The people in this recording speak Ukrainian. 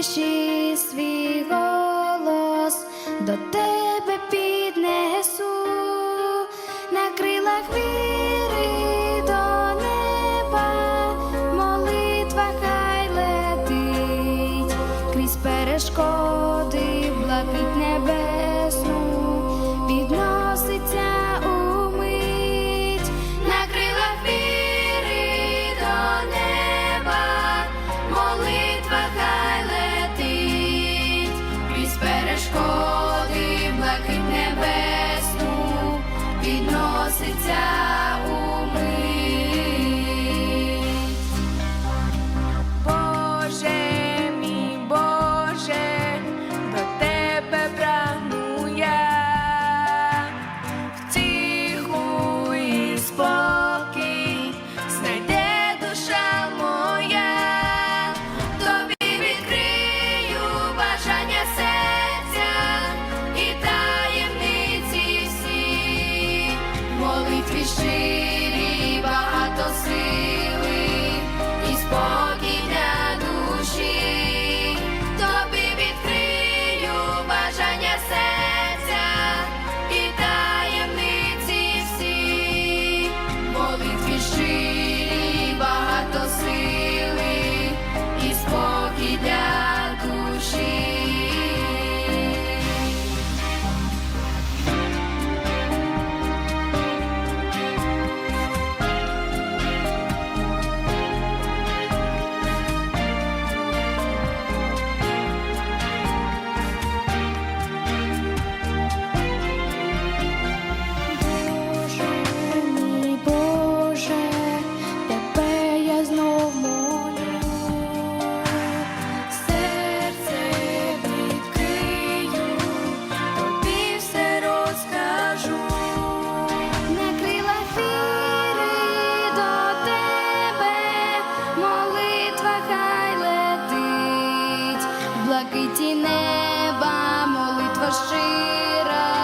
тиші свій голос до тебе піднесу на крилах віри. sit down. Твій щирі багато сил. блакиті неба, молитва щира.